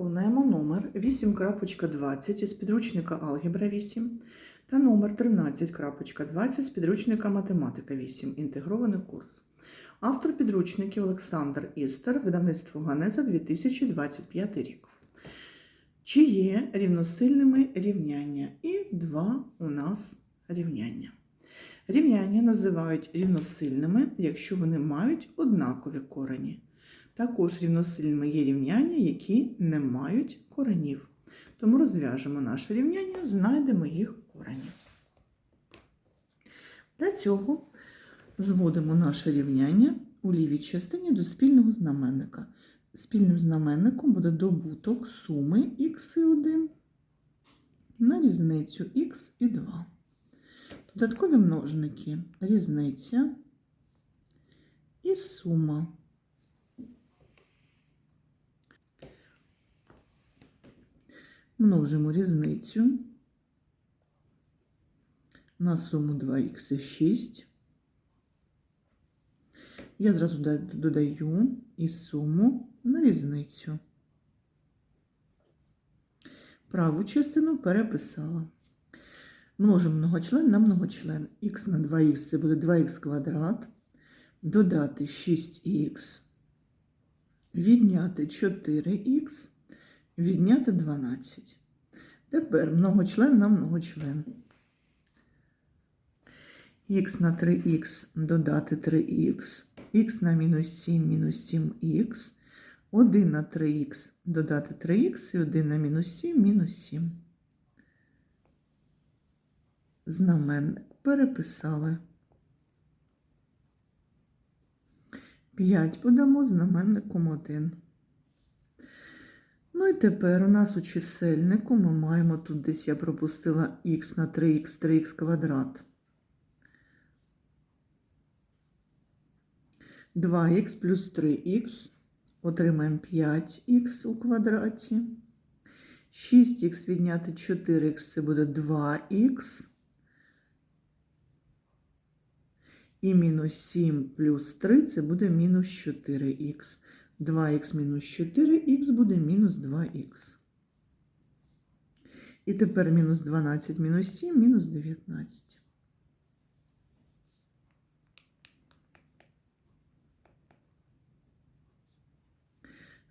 Виконуємо номер 8.20 із підручника Алгебра 8 та номер 13.20 з підручника Математика 8. Інтегрований курс. Автор підручників Олександр Істер, видавництво Ганеза 2025 рік. Чи є рівносильними рівняння? І два у нас рівняння. Рівняння називають рівносильними, якщо вони мають однакові корені. Також рівносильними є рівняння, які не мають коренів. Тому розв'яжемо наше рівняння, знайдемо їх корені. Для цього зводимо наше рівняння у лівій частині до спільного знаменника. Спільним знаменником буде добуток суми х1 на різницю х і 2. Додаткові множники різниця і сума. Множимо різницю на суму 2х і 6. Я зразу додаю і суму на різницю. Праву частину переписала. Множимо многочлен на многочлен. х на 2х це буде 2х квадрат. Додати 6х, відняти 4х, відняти 12. Тепер многочлен на многочлен. х на 3х додати 3х, х на мінус 7 мінус 7х, 1 на 3х додати 3х і 1 на мінус 7 мінус 7. Знаменник переписали. 5 подамо знаменником 1. Ну і тепер у нас у чисельнику ми маємо тут десь я пропустила х на 3х, 3х квадрат. 2х плюс 3х отримаємо 5х у квадраті. 6х відняти 4х це буде 2х. І мінус 7 плюс 3 це буде мінус 4х. 2х мінус 4х буде мінус 2х. І тепер мінус 12 мінус 7 мінус 19.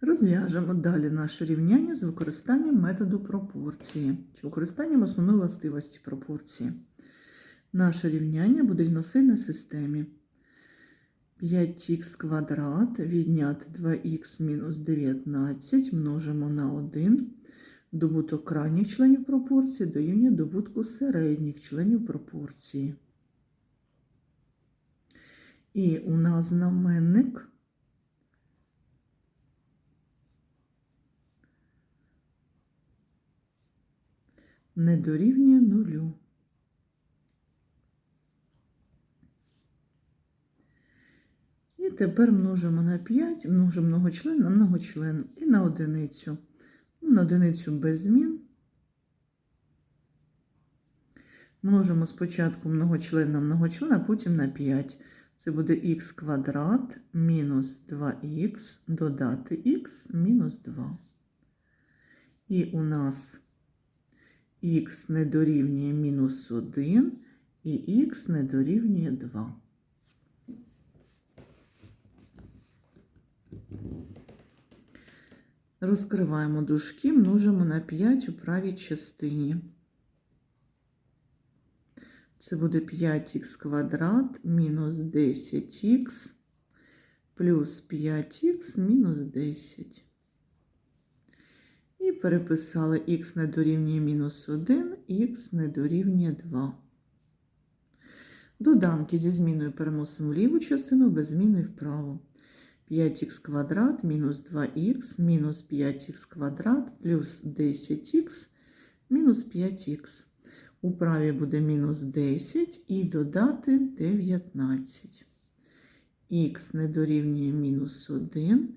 Розв'яжемо далі наше рівняння з використанням методу пропорції, чи використанням основної властивості пропорції. Наше рівняння буде рівносильне системі. 5х квадрат відняти 2х мінус 19 множимо на 1. Добуток крайніх членів пропорції дорівнює добутку середніх членів пропорції. І у нас знаменник не дорівнює нулю. І тепер множимо на 5, множимо многочлен на многочлен і на одиницю. Ну, на одиницю без змін. Множимо спочатку многочлен на многочлен, а потім на 5. Це буде х квадрат мінус 2х додати х мінус 2. І у нас х не дорівнює мінус 1 і х не дорівнює 2. Розкриваємо дужки, множимо на 5 у правій частині. Це буде 5х квадрат мінус 10х плюс 5х мінус 10. І переписали х не дорівнює мінус 1, х не дорівнює 2. Доданки зі зміною переносимо в ліву частину, без зміни вправо. 5х квадрат мінус 2х мінус 5х квадрат плюс 10х мінус 5х. У праві буде мінус 10 і додати 19. Х не дорівнює мінус 1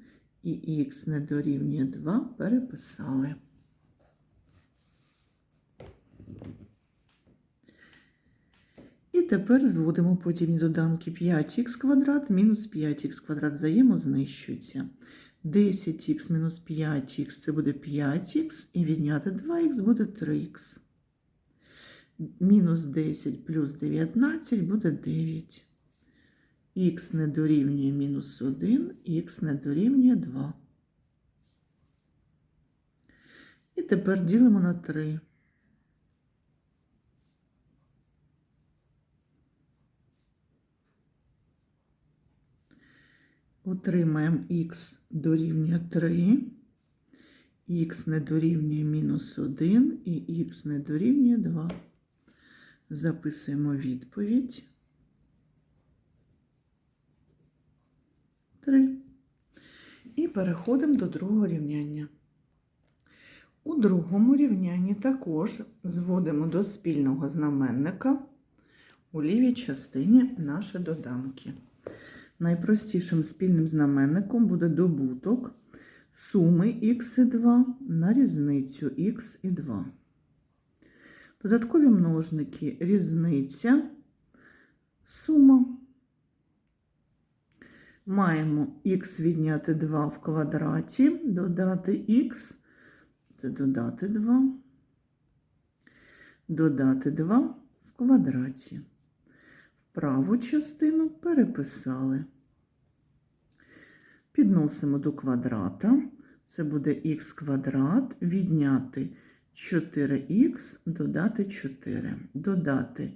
і х не дорівнює 2 переписали. І тепер зводимо подібні доданки 5х квадрат мінус 5х квадрат взаємознищуються. 10х мінус 5х це буде 5х, і відняти 2х буде 3х. Мінус 10 плюс 19 буде 9. Х не дорівнює мінус 1, х не дорівнює 2. І тепер ділимо на 3. Отримаємо х дорівнює 3, х не дорівнює мінус 1 і х не дорівнює 2. Записуємо відповідь. 3. І переходимо до другого рівняння. У другому рівнянні також зводимо до спільного знаменника у лівій частині наші доданки. Найпростішим спільним знаменником буде добуток суми х і 2 на різницю х і 2. Додаткові множники різниця, сума. Маємо х відняти 2 в квадраті, додати х, це додати 2, додати 2 в квадраті. Праву частину переписали. Підносимо до квадрата. Це буде х квадрат, відняти 4х, додати 4. Додати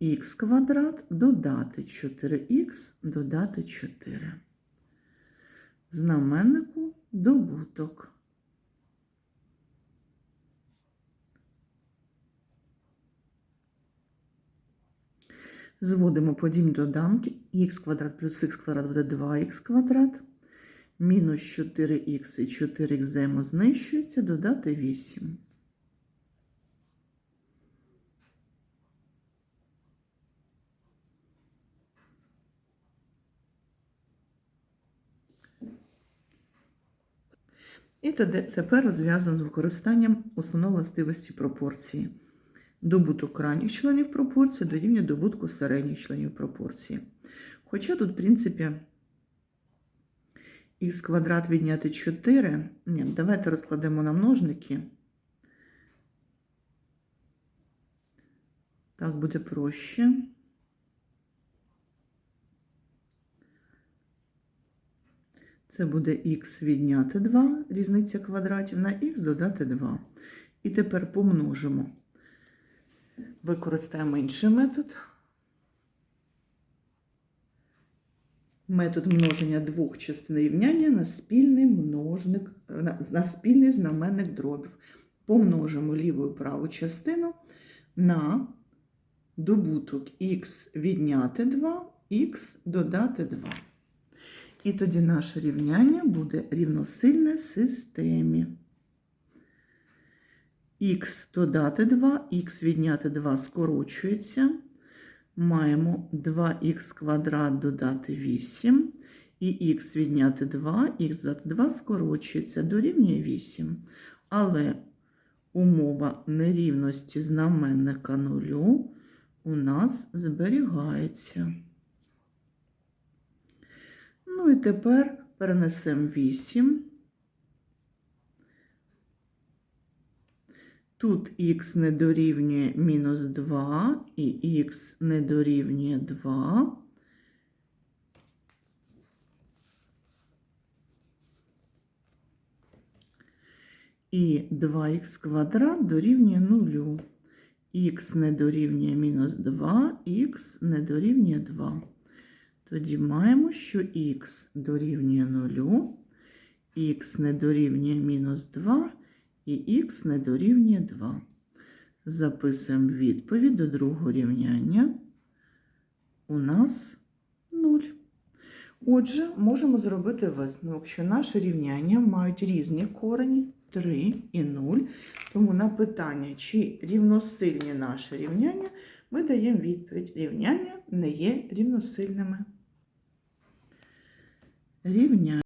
х квадрат, додати 4х, додати 4. Знаменнику добуток. Зводимо подібні доданки. х квадрат плюс х квадрат буде 2х квадрат. Мінус 4х і 4х взаємознищуються, додати 8. І тепер розв'язуємо з використанням основної властивості пропорції. Добуток крайніх членів пропорції дорівнює добутку середніх членів пропорції. Хоча тут, в принципі, х квадрат відняти 4. Ні, давайте розкладемо на множники. Так буде проще. Це буде х відняти 2, різниця квадратів, на х додати 2. І тепер помножимо. Використаємо інший метод. Метод множення двох частин рівняння на спільний множник, на, спільний знаменник дробів. Помножимо ліву і праву частину на добуток х відняти 2, х додати 2. І тоді наше рівняння буде рівносильне системі. Х додати 2, х відняти 2 скорочується. Маємо 2х квадрат додати 8. І х відняти 2, х додати 2 скорочується, дорівнює 8. Але умова нерівності знаменника нулю у нас зберігається. Ну і тепер перенесемо 8. Тут х не дорівнює мінус 2 і х не дорівнює 2. І 2х квадрат дорівнює 0. х не дорівнює мінус 2, х не дорівнює 2. Тоді маємо, що х дорівнює 0, х не дорівнює мінус 2 і х не дорівнює 2. Записуємо відповідь до другого рівняння. У нас 0. Отже, можемо зробити висновок, що наші рівняння мають різні корені 3 і 0. Тому на питання, чи рівносильні наші рівняння, ми даємо відповідь: рівняння не є рівносильними. Рівняння.